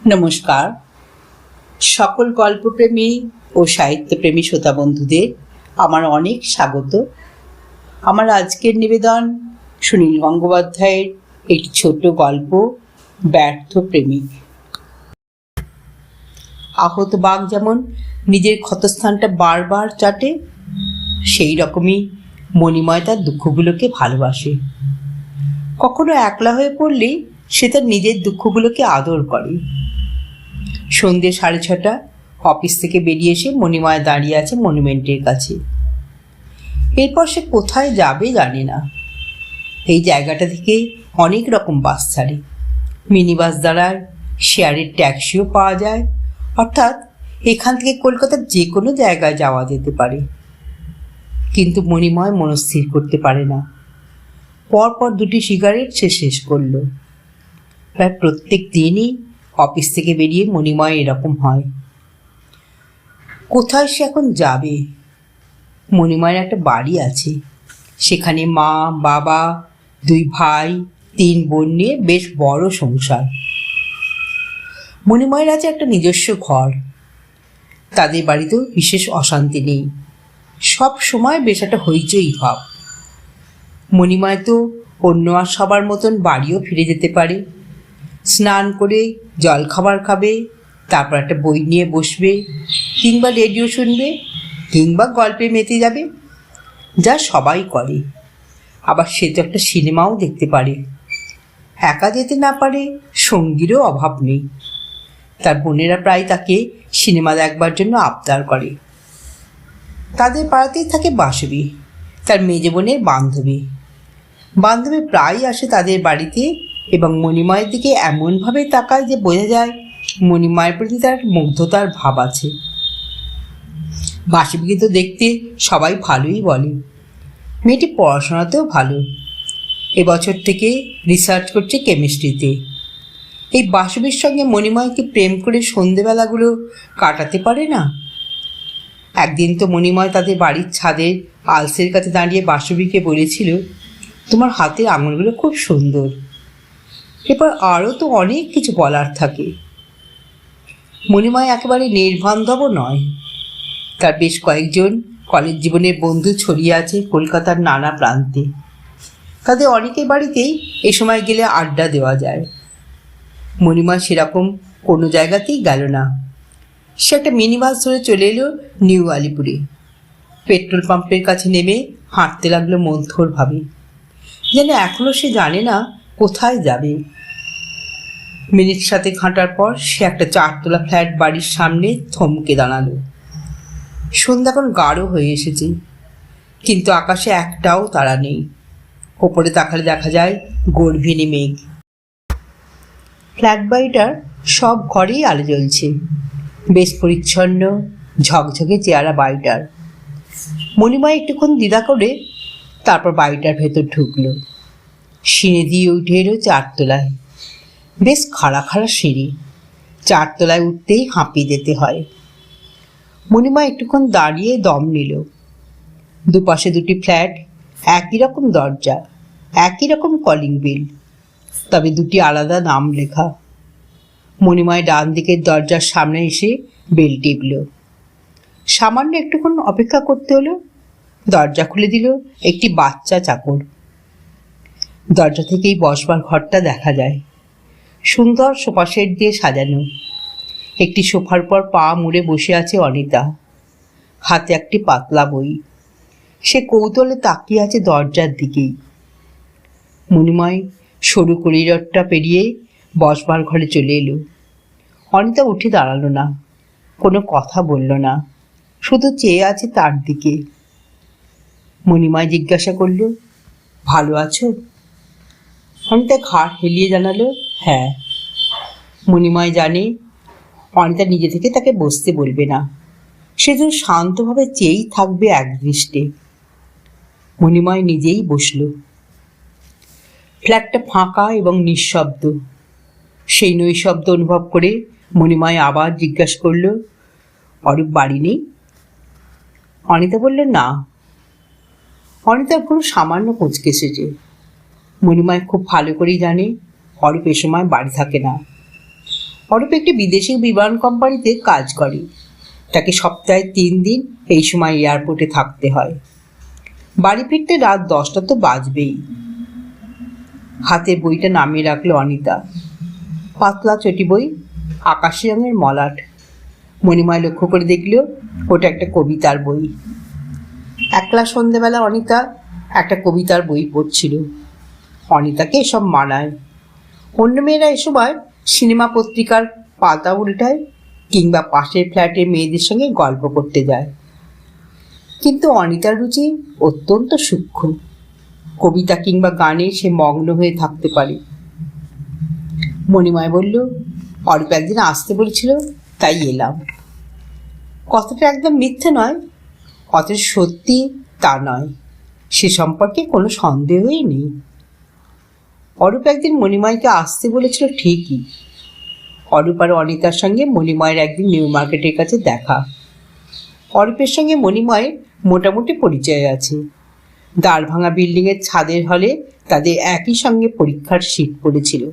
নমস্কার। সকল গল্পপ্রেমী ও সাহিত্যপ্রেমী শ্রোতা বন্ধুদের আমার অনেক স্বাগত। আমার আজকের নিবেদন সুনীল গঙ্গোপাধ্যায়ের একটি ছোট গল্প, ব্যর্থ প্রেমিক। আহত বাঘ যেমন নিজের ক্ষতস্থানটা বারবার চাটে, সেই রকমই মণিময় তার দুঃখগুলোকে ভালোবাসে। কখনো একলা হয়ে পড়লেই সে তার নিজের দুঃখগুলোকে আদর করে। সন্ধ্যে সাড়ে ছটা, অফিস থেকে বেরিয়ে এসে মণিময় দাঁড়িয়ে আছে মনুমেন্টের কাছে। এরপর সে কোথায় যাবে জানে না। এই জায়গাটা থেকে অনেক রকম বাস ছাড়ে। মিনি বাস দাঁড়ায় শেয়ারের ট্যাক্সিও পাওয়া যায়, অর্থাৎ এখান থেকে কলকাতার যে কোনো জায়গায় যাওয়া যেতে পারে। কিন্তু মণিময় মনস্থির করতে পারে না। পরপর দুটি সিগারেট সে শেষ করল। প্রায় প্রত্যেক দিনই অফিস থেকে বেরিয়ে মণিময় এরকম হয়। কোথায় সে এখন যাবে? মণিময়ের একটা বাড়ি আছে। সেখানে মা, বাবা, দুই ভাই, তিন বোন নিয়ে বেশ বড় সংসার। মণিময়ের আছে একটা নিজস্ব ঘর। তাদের বাড়িতেও বিশেষ অশান্তি নেই। সব সময় বেশ একটা হইচই ভাব। মণিময় তো অন্য আর সবার মতন বাড়িও ফিরে যেতে পারে। স্নান করে জল খাবার খাবে, তারপর একটা বই নিয়ে বসবে, কিংবা রেডিও শুনবে, কিংবা গল্পে মেতে যাবে। যা সবাই করে। আবার সে তো একটা সিনেমাও দেখতে পারে। একা যেতে না পারে, সঙ্গীরও অভাব নেই। তার বোনেরা প্রায় তাকে সিনেমা দেখবার জন্য আবদার করে। তাদের পাড়াতেই থাকে বাসবি, তার মেজে বোনের বান্ধবী। বান্ধবী প্রায়ই আসে তাদের বাড়িতে এবং মণিময়ের দিকে এমনভাবে তাকায় যে বোঝা যায় মণিময়ের প্রতি তার মুগ্ধতার ভাব আছে। বাসবিকে তো দেখতে সবাই ভালোই বলে। মেয়েটি পড়াশোনাতেও ভালো। এবছর থেকে রিসার্চ করছে কেমিস্ট্রিতে এই বাসবির সঙ্গে মণিময়কে প্রেম করে সন্ধেবেলাগুলো কাটাতে পারে না? একদিন তো মণিময় তাদের বাড়ির ছাদের আলসের কাছে দাঁড়িয়ে বাসবিকে বলেছিল, তোমার হাতের আঙুলগুলো খুব সুন্দর। এরপর আরও তো অনেক কিছু বলার থাকে। মণিময় একেবারে নির্বান্ধবও নয়। তার বেশ কয়েকজন কলেজ জীবনের বন্ধু ছড়িয়ে আছে কলকাতার নানা প্রান্তে। তাদের অনেকের বাড়িতেই এ সময় গেলে আড্ডা দেওয়া যায়। মণিময় সেরকম কোনো জায়গাতেই গেল না। সে একটা মিনি বাস ধরে চলে এলো নিউ আলিপুরে। পেট্রোল পাম্পের কাছে নেমে হাঁটতে লাগল মন্থরভাবে। যেন এখনও সে জানে না কোথায় যাবে। মিনিট সাথে ঘাঁটার পর সে একটা চারতলা ফ্ল্যাট বাড়ির সামনে থমকে দাঁড়াল। সন্ধ্যা এখন গাঢ় হয়ে এসেছে, কিন্তু আকাশে একটাও তারা নেই। ওপরে তাকালে দেখা যায় গর্ভিণী মেঘ। ফ্ল্যাট বাড়িটার সব ঘরেই আলো জ্বলছে। বেশ পরিচ্ছন্ন, ঝকঝকে চেহারা বাড়িটার। মণিময় একটুক্ষণ দ্বিধা করে তারপর বাড়িটার ভেতর ঢুকলো। সিঁড়ি দিয়ে উঠে এলো চারতলায়। বেশ খাড়া খাড়া সিঁড়ি। চারতলায় উঠতেই হাঁপিয়ে যেতে হয়। মণিমা একটুক্ষণ দাঁড়িয়ে দম নিল। দুপাশে দুটি ফ্ল্যাট, একই রকম দরজা, একই রকম কলিং বিল, তবে দুটি আলাদা নাম লেখা। মণিময় ডান দিকের দরজার সামনে এসে বেল টিপল। সামান্য একটুক্ষণ অপেক্ষা করতে হলো, দরজা খুলে দিল একটি বাচ্চা চাকর। দরজা থেকেই বসবার ঘরটা দেখা যায়। সুন্দর সোফা সেট দিয়ে সাজানো। একটি সোফার পর পা মুড়ে বসে আছে অনিতা। হাতে একটি পাতলা বই। সে কৌতলে তাকিয়ে আছে দরজার দিকেই। মণিময় সরু করিডরটা পেরিয়ে বসবার ঘরে চলে এলো। অনিতা উঠে দাঁড়াল না। কোনো কথা বলল না। শুধু চেয়ে আছে তার দিকে। মণিময় জিজ্ঞাসা করল, ভালো আছো? অনিতা ঘাড় হেলিয়ে জানালো হ্যাঁ মণিময় জানে অনিতা নিজে থেকে তাকে বসতে বলবে না সে যেন শান্তভাবে চেয়েই থাকবে একদৃষ্টে মণিময় নিজেই বসল ফ্ল্যাটটা ফাঁকা এবং নিঃশব্দ সেই নৈশব্দ অনুভব করে মণিময় আবার জিজ্ঞাসা করল অরূপ বাড়ি নেই অনিতা বলল না অনিতার কোনো সামান্য কুঁচকে এসেছে মণিময় খুব ভালো করেই জানে অরূপ এ সময় বাড়ি থাকে না। অরূপ একটি বিদেশি বিমান কোম্পানিতে কাজ করে। তাকে সপ্তাহে তিন দিন এই সময় এয়ারপোর্টে থাকতে হয়। বাড়ি ফিরতে রাত দশটা তো বাজবেই। হাতের বইটা নামিয়ে রাখল অনিতা। পাতলা চটি বই, আকাশি রঙের মলাট। মণিময় লক্ষ্য করে দেখল, ওটা একটা কবিতার বই। একলা সন্ধেবেলা অনিতা একটা কবিতার বই পড়ছিল। অনিতাকে এসব মানায়। অন্য মেয়েরা এ সময় সিনেমা পত্রিকার পাতা উল্টায় কিংবা পাশের ফ্ল্যাটে মেয়েদের সঙ্গে গল্প করতে যায়। কিন্তু অনিতার রুচি অত্যন্ত সূক্ষ্ম। কবিতা কিংবা গানে সে মগ্ন হয়ে থাকতে পারে। মণিময় বলল অল্প একদিন আসতে বলেছিল, তাই এলাম। কথাটা একদম মিথ্যে নয় অথচ সত্যি তা নয়। সে সম্পর্কে কোনো সন্দেহই নেই। অরূপ একদিন মণিময়কে আসতে বলেছিল ঠিকই। অরূপ আর অনিতার সঙ্গে মণিময়ের একদিন নিউ মার্কেটের কাছে দেখা। অরূপের সঙ্গে মণিময়ের মোটামুটি পরিচয় আছে। দাঁড় ভাঙা বিল্ডিংয়ের ছাদের হলে তাদের একই সঙ্গে পরীক্ষার সিট পড়েছিল।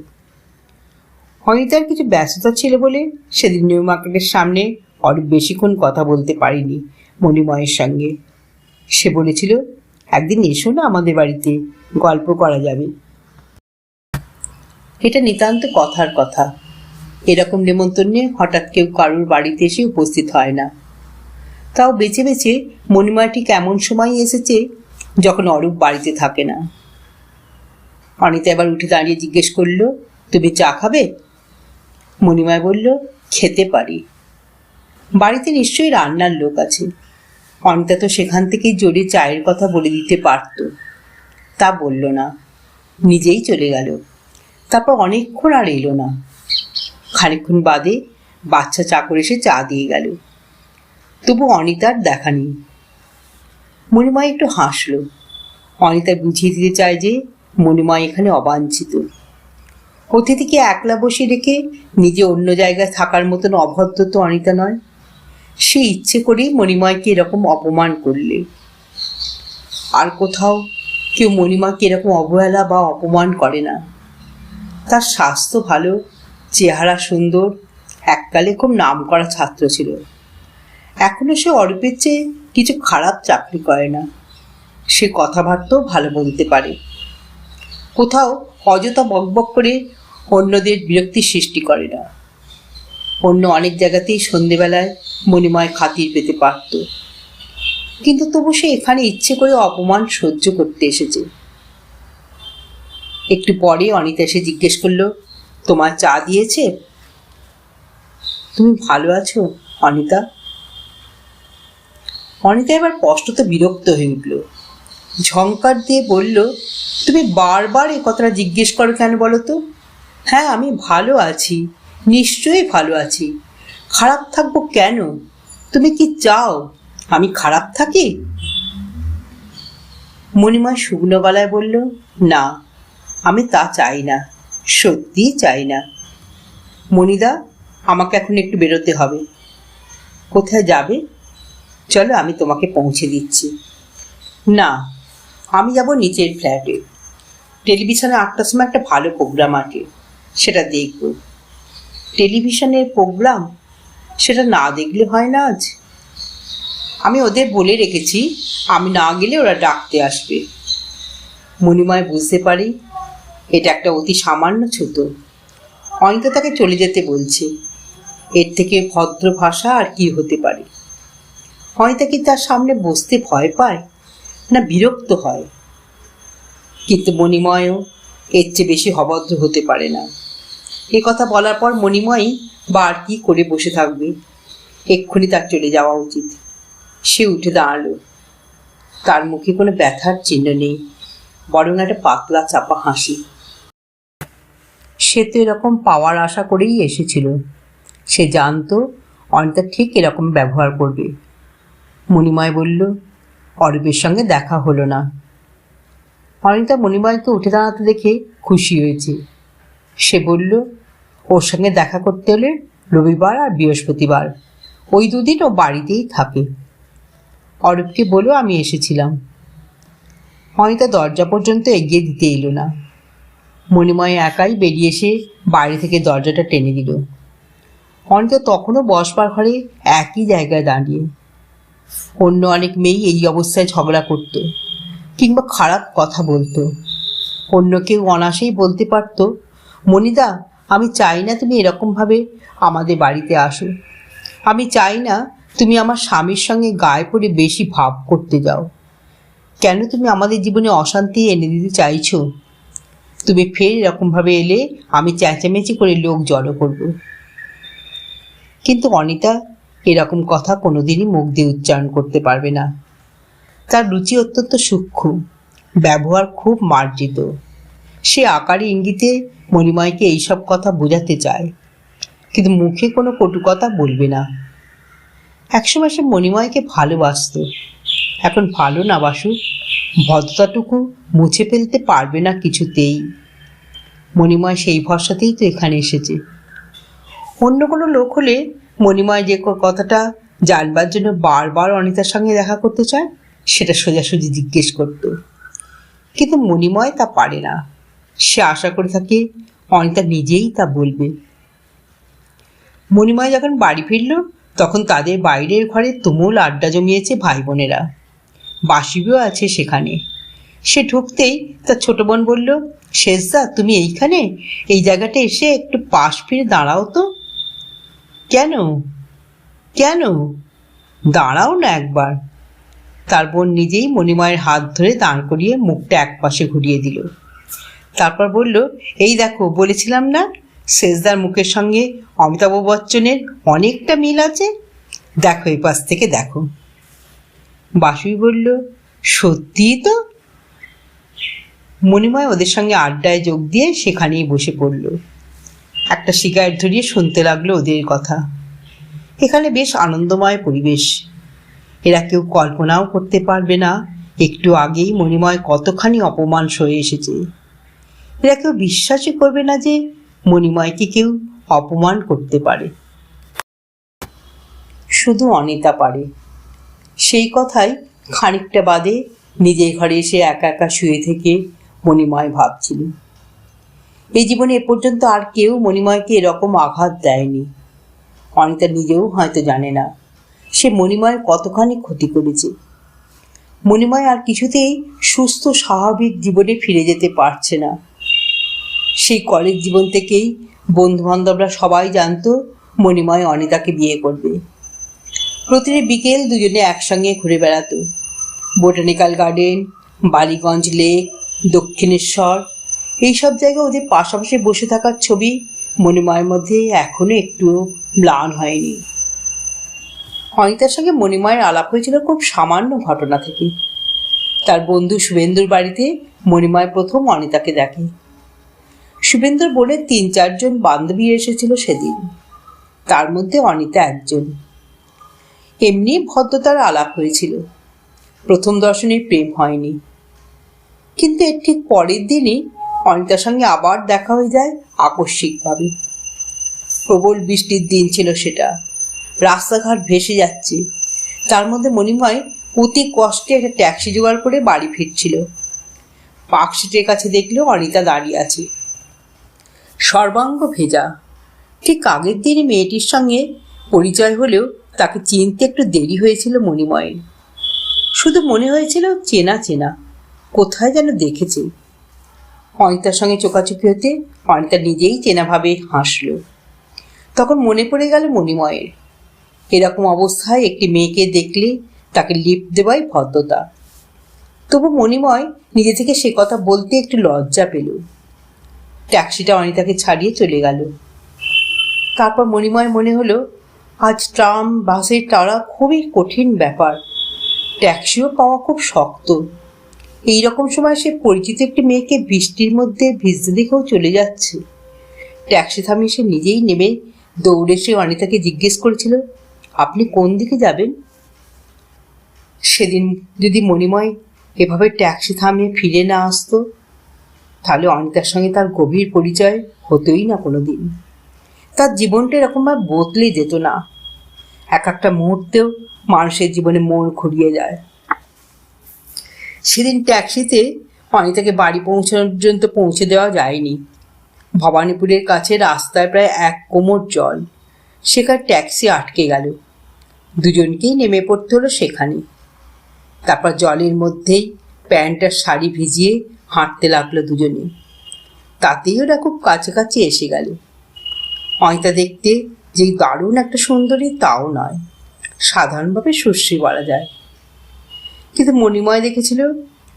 অনিতার কিছু ব্যস্ততা ছিল বলে সেদিন নিউ মার্কেটের সামনে অরূপ বেশিক্ষণ কথা বলতে পারিনি মণিময়ের সঙ্গে। সে বলেছিল, একদিন এসো না আমাদের বাড়িতে, গল্প করা যাবে। এটা নিতান্ত কথার কথা। এরকম নেমন্তন্নে হঠাৎ কেউ কারুর বাড়িতে এসে উপস্থিত হয় না। তাও বেছে বেছে মণিময় কেমন সময় এসেছে যখন অরূপ বাড়িতে থাকে না। অনিতা এবার উঠে দাঁড়িয়ে জিজ্ঞেস করল, তুমি চা খাবে? মণিময় বলল, খেতে পারি। বাড়িতে নিশ্চয়ই রান্নার লোক আছে। অনিতা তো সেখান থেকেই জোরে চায়ের কথা বলে দিতে পারত। তা বলল না। নিজেই চলে গেল। তারপর অনেকক্ষণ আর এলো না। খানিকক্ষণ বাদে বাচ্চা চাকর এসে চা দিয়ে গেল। তবু অনিতার দেখা নেই। মণিময় একটু হাসলো। অনিতা বুঝিয়ে দিতে চায় যে মণিময় এখানে অবাঞ্ছিত। অতিথিকে একলা বসে রেখে নিজে অন্য জায়গায় থাকার মতন অভদ্র তো অনিতা নয়। সে ইচ্ছে করেই মণিময়কে এরকম অপমান করলে। আর কোথাও কেউ মণিমাকে এরকম অবহেলা বা অপমান করে না। তার স্বাস্থ্য ভালো, চেহারা সুন্দর, এককালে খুব নাম করা ছাত্র ছিল। এখনও সে অরূপের চেয়ে কিছু খারাপ চাকরি করে না। সে কথাবার্তাও ভালো বলতে পারে। কোথাও অযথা বকবক করে অন্যদের বিরক্তির সৃষ্টি করে না। অন্য অনেক জায়গাতেই সন্ধেবেলায় মণিময় খাতির পেতে পারত। কিন্তু তবু সে এখানে ইচ্ছে করে অপমান সহ্য করতে এসেছে। একটু পরে অনিতা এসে জিজ্ঞেস করল, তোমার চা দিয়েছে? তুমি ভালো আছো, অনিতা? অনিতা এবার স্পষ্টত বিরক্ত হয়ে উঠল। ঝঙ্কার দিয়ে বলল, তুমি বারবার এ কথাটা জিজ্ঞেস করো কেন বলো তো? হ্যাঁ আমি ভালো আছি, নিশ্চয়ই ভালো আছি। খারাপ থাকব কেন? তুমি কি চাও আমি খারাপ থাকি? মণিমা শুকনো গলায় বলল, না আমি তা চাই না, সত্যিই চাই না। মণিদা, আমাকে এখন একটু বেরোতে হবে। কোথায় যাবে? চলো আমি তোমাকে পৌঁছে দিচ্ছি। না, আমি যাব নিচের ফ্ল্যাটে। টেলিভিশনে আটটার সময় একটা ভালো প্রোগ্রাম আছে, সেটা দেখব। টেলিভিশনের প্রোগ্রাম? সেটা না দেখলে হয় না আজ? আমি ওদের বলে রেখেছি, আমি না গেলে ওরা ডাকতে আসবে। মণিময় বুঝতে পারি এটা একটা অতি সামান্য ছুতো। অনিতা তাকে চলে যেতে বলছে। এর থেকে ভদ্র ভাষা আর কি হতে পারে? অনিতা কি তার সামনে বসতে ভয় পায়? না বিরক্ত হয়? কিন্তু মণিময়ও এর চেয়ে বেশি অভদ্র হতে পারে না। এ কথা বলার পর মণিময়ই বা আর কি করে বসে থাকবে? এক্ষুনি তার চলে যাওয়া উচিত। সে উঠে দাঁড়াল। তার মুখে কোনো ব্যথার চিহ্ন নেই, বরং একটা পাতলা চাপা হাসি। সে তো এরকম পাওয়ার আশা করেই এসেছিল। সে জানতো, অনিতা ঠিক এরকম ব্যবহার করবে। মণিময় বলল, অরূপের সঙ্গে দেখা হলো না। অনিতা মণিময়কে উঠে দাঁড়াতে দেখে খুশি হয়েছে। সে বলল, ওর সঙ্গে দেখা করতে হলে রবিবার আর বৃহস্পতিবার, ওই দুদিন ও বাড়িতেই থাকে। অরূপকে বলো আমি এসেছিলাম। অনিতা দরজা পর্যন্ত এগিয়ে দিতে এলো না। মণিময় একাই বেরিয়ে এসে বাড়ি থেকে দরজাটা টেনে দিল। অনিতা তখনও বসবার ঘরে একই জায়গায় দাঁড়িয়ে। অন্য অনেক মেয়েই এই অবস্থায় ঝগড়া করতো কিংবা খারাপ কথা বলতো। অন্য কেউ অনাসেই বলতে পারতো মনিদা আমি চাই না তুমি এরকমভাবে আমাদের বাড়িতে আসো। আমি চাই না তুমি আমার স্বামীর সঙ্গে গায়ে পড়ে বেশি ভাব করতে যাও। কেন তুমি আমাদের জীবনে অশান্তি এনে দিতে চাইছো? তুমি ফের এরকমভাবে এলে আমি চেঁচামেচি করে লোক জড়ো করব। কিন্তু অনিতা এরকম কথা কোনোদিনই মুখ দিয়ে উচ্চারণ করতে পারবে না। তার রুচি অত্যন্ত সূক্ষ্ম, ব্যবহার খুব মার্জিত। সে আকারে ইঙ্গিতে মণিময়কে এইসব কথা বোঝাতে চায়, কিন্তু মুখে কোনো কটু কথা বলবে না। একসময় সে মণিময়কে ভালোবাসত, এখন ভালো না বাসুক ভদ্রতাটুকু মুছে ফেলতে পারবে না কিছুতেই। মণিময় সেই ভরসাতেই তো এখানে এসেছে। অন্য কোনো লোক হলে মণিময় যে কথাটা জানবার জন্য বারবার অনিতার সঙ্গে দেখা করতে চায়, সেটা সোজাসুজি জিজ্ঞেস করতো। কিন্তু মণিময় তা পারে না। সে আশা করে থাকে অনিতা নিজেই তা বলবে। মণিময় যখন বাড়ি ফিরল, তখন তাদের বাইরের ঘরে তুমুল আড্ডা জমিয়েছে ভাই বোনেরা। বাসিবিও আছে সেখানে। সে ঢুকতেই তার ছোট বোন বলল, শেষদা, তুমি এইখানে? এই জায়গাটা এসে একটু পাশ ফিরে দাঁড়াও তো। কেন? কেন? দাঁড়াও না একবার। তার বোন নিজেই মণিময়ের হাত ধরে দাঁড় করিয়ে মুখটা একপাশে ঘুরিয়ে দিল। তারপর বলল, এই দেখো, বলেছিলাম না, শেষদার মুখের সঙ্গে অমিতাভ বচ্চনের অনেকটা মিল আছে? দেখো এই পাশ থেকে দেখো। বাসুই বলল, সত্যিই তো? মণিময় ওদের সঙ্গে আড্ডায় যোগ দিয়ে সেখানেই বসে পড়ল। একটা সিগারেট ধরিয়ে শুনতে লাগল ওদের কথা। এখানে বেশ আনন্দময় পরিবেশ। এরা কেউ কল্পনাও করতে পারবে না, একটু আগেই মণিময় কতখানি অপমান সয়ে এসেছে। এরা কেউ বিশ্বাসই করবে না যে মণিময়কে কেউ অপমান করতে পারে। শুধু অনিতা পারে। সেই কথাই খানিকটা বাদে নিজের ঘরে এসে একা একা শুয়ে থেকে মণিময় ভাবছিল। এই জীবনে এ পর্যন্ত আর কেউ মণিময়কে এরকম আঘাত দেয়নি। অনিতা নিজেও হয়তো জানে না সে মণিময়ের কতখানি ক্ষতি করেছে। মণিময় আর কিছুতেই সুস্থ, স্বাভাবিক জীবনে ফিরে যেতে পারছে না। সেই কলেজ জীবন থেকেই বন্ধু বান্ধবরা সবাই জানতো মণিময় অনিতাকে বিয়ে করবে। প্রতিদিন বিকেল দুজনে একসঙ্গে ঘুরে বেড়াতো। Botanical garden, Ballygunge lake, Dakshineswar, এইসব জায়গায় ওদের পাশাপাশি বসে থাকার ছবি মণিময়ের মধ্যে এখনও একটু ম্লান হয়নি। অনিতার সঙ্গে মণিময়ের আলাপ হয়েছিল খুব সামান্য ঘটনা থেকে। তার বন্ধু শুভেন্দুর বাড়িতে মণিময় প্রথম অনিতাকে দেখে। শুভেন্দুর বোনের তিন চারজন বান্ধবী এসেছিল সেদিন। তার মধ্যে অনিতা একজন। এমনি ভদ্রতার আলাপ হয়েছিল। প্রথম দর্শনে প্রেম হয়নি। কিন্তু এর ঠিক পরের দিনই অনিতার সঙ্গে আবার দেখা হয়ে যায় আকস্মিকভাবে। প্রবল বৃষ্টির দিন ছিল সেটা। রাস্তাঘাট ভেসে যাচ্ছে। তার মধ্যে মণিময় অতি কষ্টে একটা ট্যাক্সি জোগাড় করে বাড়ি ফিরছিল। পার্কশিটের কাছে দেখল অনিতা দাঁড়িয়ে আছে। সর্বাঙ্গ ভেজা। ঠিক আগের দিনই মেয়েটির সঙ্গে পরিচয় হলেও তাকে চিনতে একটু দেরি হয়েছিল মণিময়ের শুধু মনে হয়েছিল চেনা চেনা, কোথায় যেন দেখেছে। অনিতার সঙ্গে চোকাচুকি হতে অনিতা নিজেই চেনাভাবে হাসল। তখন মনে পড়ে গেল মণিময়ের। এরকম অবস্থায় একটি মেয়েকে দেখলে তাকে লিফট দেওয়াই ভদ্রতা। তবু মণিময় নিজে থেকে সে কথা বলতে একটু লজ্জা পেল। ট্যাক্সিটা অনিতাকে ছাড়িয়ে চলে গেল। তারপর মণিময় মনে হলো আজ ট্রাম বাসে তাড়া খুবই কঠিন ব্যাপার। ট্যাক্সিও পাওয়া খুব শক্ত। এই রকম সময় সে পরিচিত একটি মেয়েকে বৃষ্টির মধ্যে ভিজতে দেখেও চলে যাচ্ছে। ট্যাক্সি থামিয়ে সে নিজেই নেমে দৌড়ে সে অনিতাকে জিজ্ঞেস করেছিল, আপনি কোন দিকে যাবেন? সেদিন যদি মণিময় এভাবে ট্যাক্সি থামিয়ে ফিরে না আসতো, তাহলে অনিতার সঙ্গে তার গভীর পরিচয় হতোই না কোনো দিন তার জীবনটা এরকমভাবে বদলে যেত না। এক একটা মুহূর্তেও মানুষের জীবনে মন ঘুরিয়ে যায়। সেদিন ট্যাক্সিতে অনিতাকে বাড়ি পৌঁছানোর পর্যন্ত পৌঁছে দেওয়া যায়নি। ভবানীপুরের কাছে রাস্তায় প্রায় এক কোমর জল। সেখানে ট্যাক্সি আটকে গেল। দুজনকেই নেমে পড়তে হলো সেখানে। তারপর জলের মধ্যেই প্যান্ট আর শাড়ি ভিজিয়ে হাঁটতে লাগল দুজনে। তাতেই ওরা খুব কাছাকাছি এসে গেল। অনিতা দেখতে যে দারুণ একটা সুন্দরী, তাও নয়। সাধারণভাবে সুশ্রী বলা যায়। কিন্তু মণিময় দেখেছিল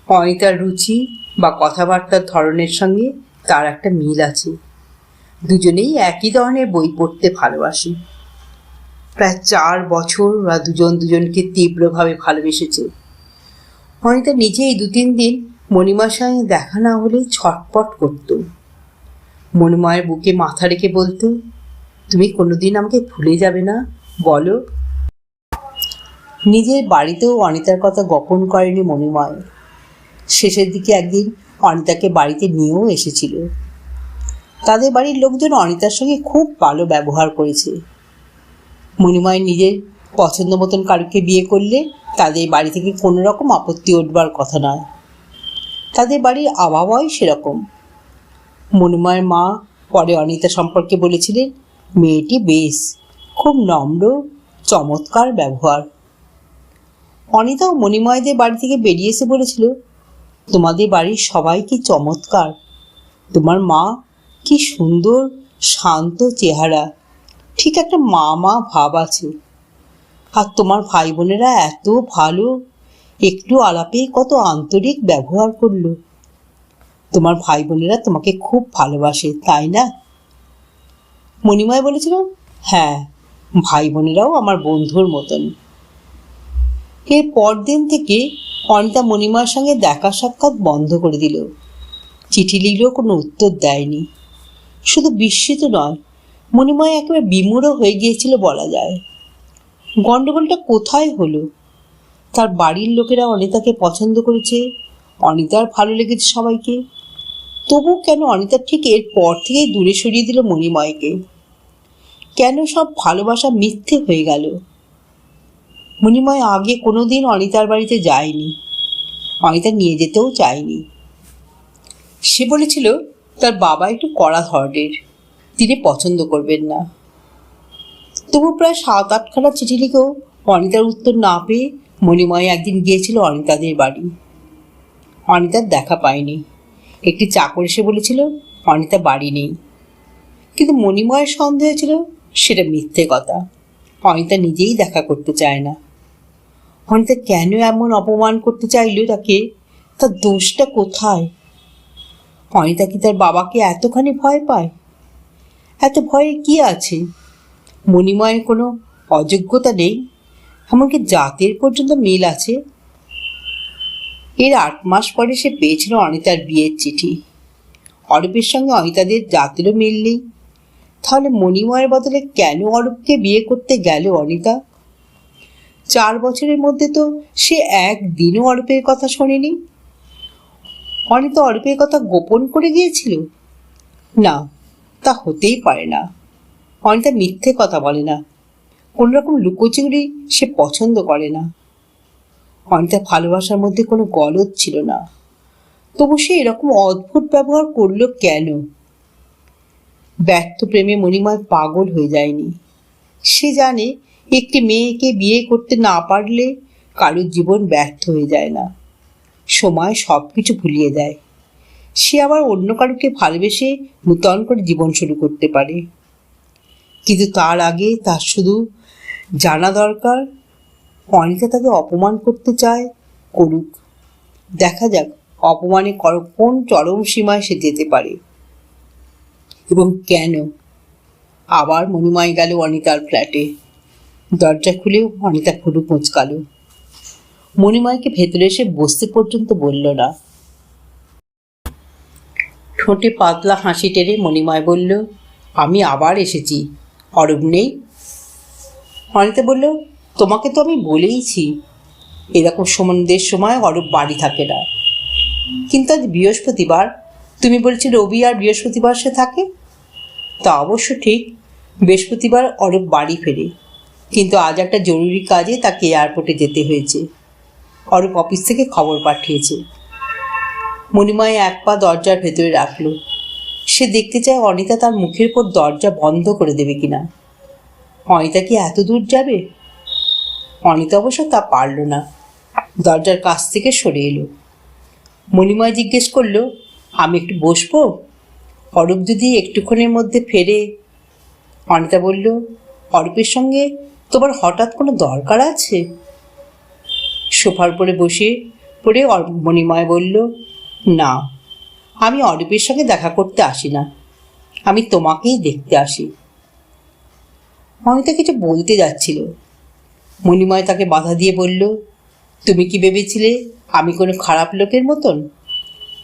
অনিতার রুচি বা কথাবার্তার ধরনের সঙ্গে তার একটা মিল আছে। দুজনেই একই ধরনের বই পড়তে ভালোবাসে। প্রায় চার বছর ওরা দুজন দুজনকে তীব্রভাবে ভালোবেসেছে। অনিতা নিজেই দু তিন দিন মণিমার সঙ্গে দেখা না হলে ছটপট করত। মণিময়ের বুকে মাথা রেখে বলতো, তুমি কোনোদিন আমাকে ভুলে যাবে না, বলো। নিজের বাড়িতেও অনিতার কথা গোপন করেনি মণিময় শেষের দিকে একদিন অনিতাকে বাড়িতে নিয়েও এসেছিল। তাদের বাড়ির লোকজন অনিতার সঙ্গে খুব ভালো ব্যবহার করেছে। মণিময় নিজের পছন্দ মতন কারুকে বিয়ে করলে তাদের বাড়ি থেকে কোনো রকম আপত্তি উঠবার কথা নয়। তাদের বাড়ির আবহাওয়াই সেরকম। মণিময়ের মা, পরে অনিতা সম্পর্কে বলেছিলেন, মেয়েটি বেশ, খুব নম্র, চমৎকার ব্যবহার। অনিতাও মণিময়দের বাড়ি থেকে বেরিয়ে এসে বলেছিল, তোমাদের বাড়ির সবাই কি চমৎকার? তোমার মা কি সুন্দর, শান্ত চেহারা। ঠিক একটা মা মা ভাব আছে। আর তোমার ভাই বোনেরা এত ভালো, একটু আলাপে কত আন্তরিক ব্যবহার করল। তোমার ভাই বোনেরা তোমাকে খুব ভালোবাসে, তাই না? মণিময় বলেছিল হ্যাঁ ভাই বোনেরাও আমার বন্ধুর মতন। এর পরদিন থেকে অনিতা মণিমার সঙ্গে দেখা সাক্ষাৎ বন্ধ করে দিল। চিঠি লিখলেও কোনো উত্তর দেয়নি। শুধু বিস্মিত নয়, মণিময় একেবারে বিমূঢ় হয়ে গিয়েছিল বলা যায়। গণ্ডগোলটা কোথায় হলো? তার বাড়ির লোকেরা অনিতাকে পছন্দ করেছে, অনিতার ভালো লেগেছে সবাইকে। তবু কেন অনিতা ঠিক এর পর থেকেই দূরে সরিয়ে দিল মণিময়কে? কেন সব ভালোবাসা মিথ্যে হয়ে গেল? মণিময় আগে কোনোদিন অনিতার বাড়িতে যায়নি। অনিতা নিয়ে যেতেও চায়নি। সে বলেছিল, তার বাবা একটু কড়া ধরনের। তিনি পছন্দ করবেন না। তবু প্রায় সাত আটখানা চিঠি লিখেও অনিতার উত্তর না পেয়ে মণিময় একদিন গিয়েছিল অনিতাদের বাড়ি। অনিতার দেখা পায়নি। একটি চাকর এসে বলেছিল, অনিতা বাড়ি নেই। কিন্তু মণিময়ের সন্দেহ ছিল, সেটা মিথ্যে কথা। অনিতা নিজেই দেখা করতে চায় না। অনিতা কেন এমন অপমান করতে চাইল তাকে? তার দোষটা কোথায়? অনিতা কি তার বাবাকে এতখানি ভয় পায়? এত ভয়ে কি আছে? মণিময়ের কোনো অযোগ্যতা নেই, এমনকি জাতের পর্যন্ত মিল আছে। এর আট মাস পরে সে পেয়েছিল অনিতার বিয়ের চিঠি। অরূপের সঙ্গে অনিতাদের জাতেরও মিল নেই। তাহলে মণিময়ের বদলে কেন অরূপকে বিয়ে করতে গেল অনিতা? চার বছরের মধ্যে তো সে একদিনও অরূপের কথা শোনেনি। অনিতা অরূপের কথা গোপন করে গিয়েছিল? না, তা হতেই পারে না। অনিতা মিথ্যে কথা বলে না। কোনো রকম লুকোচুরি সে পছন্দ করে না। অনিতা ভালোবাসার মধ্যে কোনো গলদ ছিল না। তবু সে এরকম অদ্ভুত ব্যবহার করল কেন? ব্যর্থ প্রেমে মণিময় পাগল হয়ে যায়নি। সে জানে একটি মেয়েকে বিয়ে করতে না পারলে কারোর জীবন ব্যর্থ হয়ে যায় না। সময় সব কিছু ভুলিয়ে দেয়। সে আবার অন্য কারোকে ভালোবেসে নূতন করে জীবন শুরু করতে পারে। কিন্তু তার আগে তার শুধু জানা দরকার অনিতা তাকে অপমান করতে চায়? করুক। দেখা যাক, অপমানে কর- কোন চরম সীমায় সে যেতে পারে। এবং কেন? আবার মণিময় গেল অনিতার ফ্ল্যাটে। দরজা খুলে অনিতা ফুটু মুচকালো মণিময়কে ভেতরে এসে বসতে পর্যন্ত বলল না। ঠোঁটে পাতলা হাসি টেনে মণিময় বলল, আমি আবার এসেছি, অরূপ নেই? অনিতা বলল তোমাকে তো আমি বলেইছি। এরকম সম্বন্ধের সময় অরূপ বাড়ি থাকে না। কিন্তু আজ বৃহস্পতিবার, তুমি বলছি রবি আর বৃহস্পতিবার সে থাকে? তা অবশ্য ঠিক, বৃহস্পতিবার অরূপ বাড়ি ফেরে। কিন্তু আজ একটা জরুরি কাজে তাকে এয়ারপোর্টে যেতে হয়েছে। অরূপ অফিস থেকে খবর পাঠিয়েছে। মণিময় এক পা দরজার ভেতরে রাখল। সে দেখতে চায় অনিতা তার মুখের উপর দরজা বন্ধ করে দেবে কিনা। অনিতা কি এত দূর যাবে? অনিতা অবশ্য তা পারল না। দরজার কাছ থেকে সরে এলো। মণিময় জিজ্ঞেস করল, আমি একটু বসবো? অরূপ যদি একটুক্ষণের মধ্যে ফেরে অনিতা বলল, অরূপের সঙ্গে তোমার হঠাৎ কোনো দরকার আছে? সোফার উপরে বসে পড়ে মণিময় বলল, না, আমি অরূপের সঙ্গে দেখা করতে আসি না। আমি তোমাকেই দেখতে আসি। অনিতা কিছু বলতে যাচ্ছিল। মণিময় তাকে বাধা দিয়ে বলল, তুমি কি ভেবেছিলে আমি কোনো খারাপ লোকের মতন?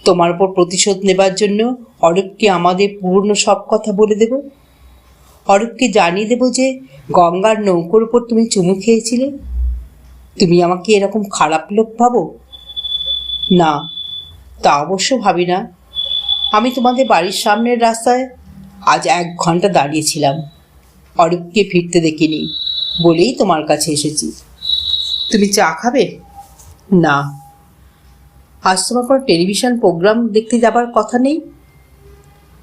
তোমার উপর প্রতিশোধ নেবার জন্য অরূপকে আমাদের পুরনো সব কথা বলে দেব। অরূপকে জানিয়ে দেব যে গঙ্গার নৌকোর উপর তুমি চুমু খেয়েছিলে। তুমি আমাকে এরকম খারাপ লোক ভাবো? না, তা অবশ্য ভাবি না। আমি তোমাদের বাড়ির সামনের রাস্তায় আজ এক ঘণ্টা দাঁড়িয়েছিলাম। অরূপকে ফিরতে দেখিনি। বলেই তোমার কাছে এসেছি। তুমি চা খাবে? না। আজ তোমার কোনো টেলিভিশন প্রোগ্রাম দেখতে যাবার কথা নেই?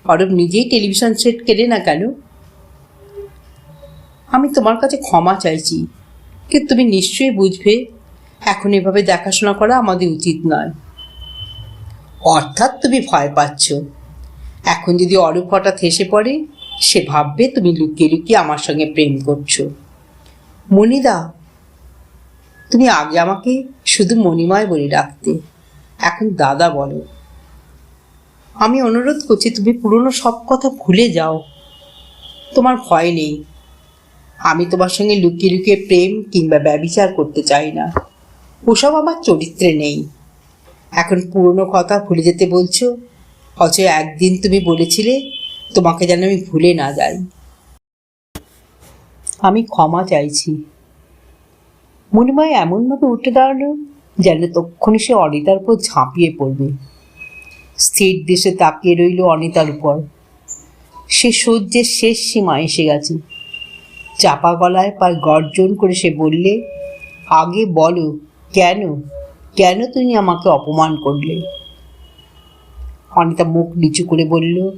অরব নিজেই টেলিভিশন সেট কেনে না কেন? আমি তোমার কাছে ক্ষমা চাইছি কিন্তু তুমি নিশ্চয়ই বুঝবে এখন এভাবে দেখাশোনা করা আমাদের উচিত নয়। অর্থাৎ তুমি ভয় পাচ্ছ। এখন যদি অরূপ হঠাৎ হেসে পড়ে সে ভাববে তুমি লুকিয়ে লুকিয়ে আমার সঙ্গে প্রেম করছ। মণিদা, তুমি আগে আমাকে শুধু মণিময় বলে ডাকতে। এখন দাদা বলো। আমি অনুরোধ করছি, তুমি পুরনো সব কথা ভুলে যাও। তোমার ভয় নেই। আমি তোমার সঙ্গে লুকিয়ে লুকিয়ে প্রেম কিংবা ব্যবিচার করতে চাই না। ওসব আমার চরিত্রে নেই। এখন পুরনো কথা ভুলে যেতে বলছো, অথচ একদিন তুমি বলেছিলে, তোমাকে যেন আমি ভুলে না যাই। আমি ক্ষমা চাইছি। মণিময় এমনভাবে উঠে দাঁড়াল যেন তক্ষণি সে অনিতার উপর ঝাঁপিয়ে পড়বে। স্থির দেশে তাকিয়ে রইল অনিতার উপর। সে সহ্যের শেষ সীমা এসে গেছে। চাপা গলায় পায় গর্জন করে সে বললে, আগে বলো, কেন? কেন তুমি আমাকে অপমান করলে? অনিতা মুখ নিচু করে বলল,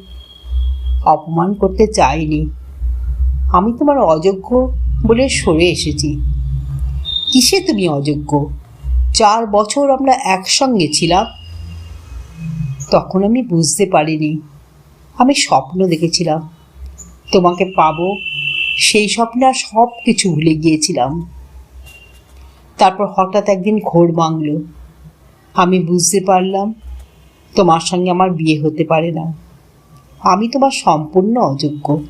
অপমান করতে চাইনি। আমি তোমার অযোগ্য বলে সরে এসেছি। কিসে তুমি অযোগ্য? চার বছর আমরা একসঙ্গে ছিলাম। তখন আমি বুঝতে পারিনি। আমি স্বপ্ন দেখেছিলাম। তোমাকে পাবো, সেই স্বপ্নে আর সব কিছু ভুলে গিয়েছিলাম। তারপর হঠাৎ একদিন ঘোর ভাঙল। আমি বুঝতে পারলাম, তোমার সঙ্গে আমার বিয়ে হতে পারে না। আমি তোমার সম্পূর্ণ অযোগ্য।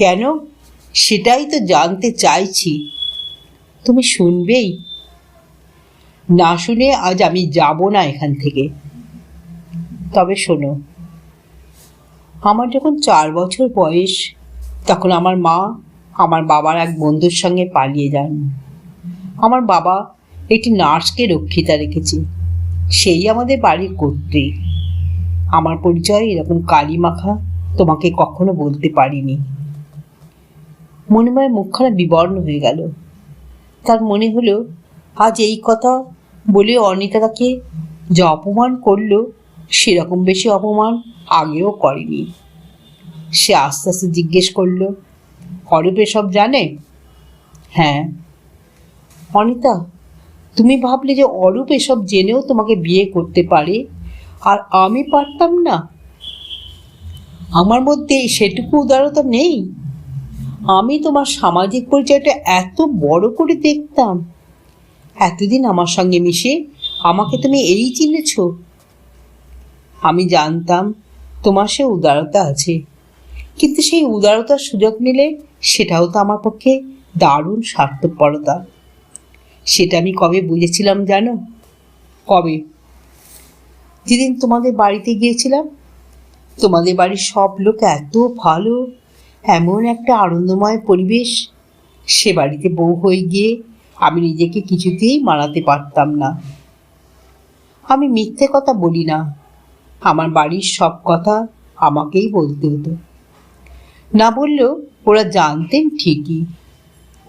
কেন? সেটাই তো জানতে চাইছি। তুমি শুনবেই। না শুনে আজ আমি যাব না এখান থেকে। তবে শোনো, আমার যখন চার বছর বয়স, তখন আমার মা আমার বাবার এক বন্ধুর সঙ্গে পালিয়ে যান। আমার বাবা একটি নার্সকে রক্ষিতা রেখেছে। সেই আমাদের বাড়ির কর্ত্রী। আমার পরিচয় এরকম কালি মাখা তোমাকে কখনো বলতে পারিনি। মনিময় মুখখানা বিবর্ণ হয়ে গেল। তার মনে হলো, আজ এই কথা বলে অনিতা তাকে যা অপমান করল, সেরকম বেশি অপমান আগেও করেনি। সে আস্তে আস্তে জিজ্ঞেস করল অরূপ সব জানে? হ্যাঁ। অনিতা, তুমি ভাবলে যে অরূপ এসব জেনেও তোমাকে বিয়ে করতে পারে, আর আমি পারতাম না। আমার মধ্যে সেটুকু উদারতা নেই? আমি তোমার সামাজিক পরিচয়টা এত বড় করে দেখতাম। এতদিন আমার সঙ্গে মিশে আমাকে তুমি এই চিনেছ। আমি জানতাম তোমার সে উদারতা আছে। কিন্তু সেই উদারতার সুযোগ নিলে সেটাও তো আমার পক্ষে দারুণ স্বার্থপরতা। সেটা আমি কবে বুঝেছিলাম জানো? কবে? যেদিন তোমাদের বাড়িতে গিয়েছিলাম, তোমাদের বাড়ির সব লোক এত ভালো। এমন একটা আনন্দময় পরিবেশ সে বাড়িতে বউ হয়ে গিয়ে আমি নিজেকে কিছুতেই মানাতে পারতাম না। আমি মিথ্যে কথা বলি না। আমার বাড়ির সব কথা আমাকেই বলতে হতো। না বললেও ওরা জানতেন ঠিকই।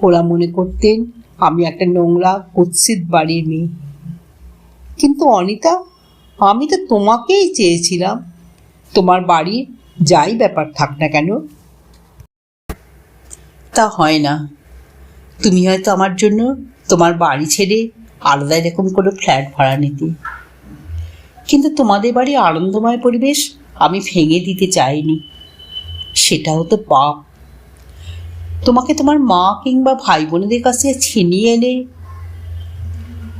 ওরা মনে করতেন আমি একটা নোংরা, কুৎসিত বাড়ির মেয়ে। কিন্তু অনিতা, আমি তো তোমাকেই চেয়েছিলাম। তোমার বাড়ির যাই ব্যাপার থাক না কেন তা হয় না। তুমি হয়তো আমার জন্য তোমার বাড়ি ছেড়ে আলাদা এরকম কোনো ফ্ল্যাট ভাড়া নিতে। কিন্তু তোমাদের বাড়ি আনন্দময় পরিবেশ আমি ভেঙে দিতে চাইনি। সেটাও তো পাপ। তোমাকে তোমার মা কিংবা ভাই বোনেদের কাছে ছিনিয়ে এনে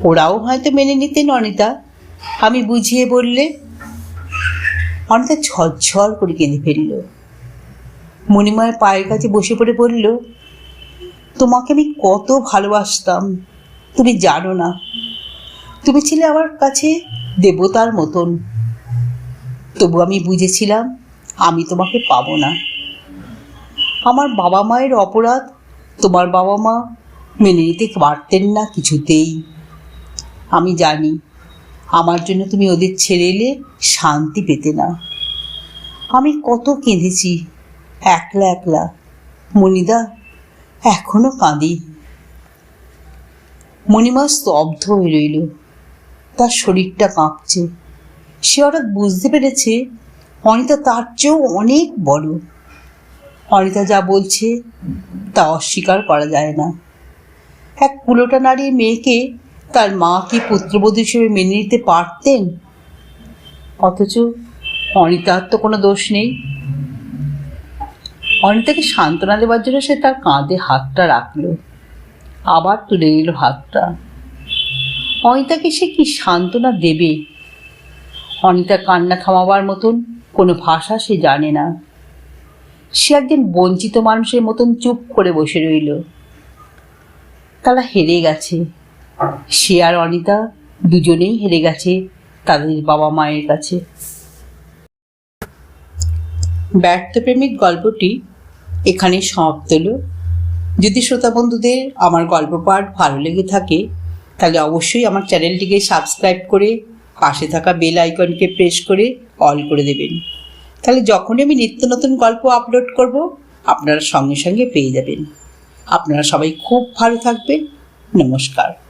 ওরাও হয়তো মেনে নিতেন অনিতা আমি বুঝিয়ে বললে অনিতা ঝরঝর করে কেঁদে ফেলল। মণিমায়ের পায়ের কাছে বসে পড়ে বলল, তোমাকে আমি কত ভালোবাসতাম। তুমি জানো না। তুমি ছিলে আমার কাছে দেবতার মতন। তবু আমি বুঝেছিলাম, আমি তোমাকে পাবো না। আমার বাবা মায়ের অপরাধ তোমার বাবা মা মেনে নিতে পারতেন না কিছুতেই। আমি জানি, আমার জন্য তুমি ওদের ছেড়ে এলে শান্তি পেতে না। আমি কত কেঁদেছি একলা একলা। মণিদা এখনও কাঁদি। মণিমা স্তব্ধ হয়ে রইল। তার শরীরটা কাঁপছে। সে হঠাৎ বুঝতে পেরেছে অনিতা তার চেয়েও অনেক বড়। অনিতা যা বলছে তা অস্বীকার করা যায় না। এক কুলোটা নারীর মেয়েকে তার মা কি পুত্রবধূ হিসেবে মেনে নিতে পারতেন? অথচ অনিতার তো কোনো দোষ নেই। অনিতাকে সান্ত্বনা দেওয়ার জন্য সে তার কাঁধে হাতটা রাখল। আবার তুলে নিল হাতটা। অনিতাকে সে কি সান্ত্বনা দেবে? অনিতা কান্না থামাবার মতন কোনো ভাষা সে জানে না। সে একজন বঞ্চিত মানুষের মতন চুপ করে বসে রইল। তারা হেরে গেছে। সে আর অনিতা দুজনেই হেরে গেছে তাদের বাবা মায়ের কাছে। ব্যর্থপ্রেমিক গল্পটি এখানে সমাপ্ত হলো যদি শ্রোতা বন্ধুদের আমার গল্প পাঠ ভালো লেগে থাকে, তাহলে অবশ্যই আমার চ্যানেলটিকে সাবস্ক্রাইব করে পাশে থাকা বেল আইকনকে প্রেস করে অল করে দেবেন। তাহলে যখনই আমি নিত্য নতুন গল্প আপলোড করব, আপনারা সঙ্গে সঙ্গে পেয়ে যাবেন। আপনারা সবাই খুব ভালো থাকবেন। নমস্কার।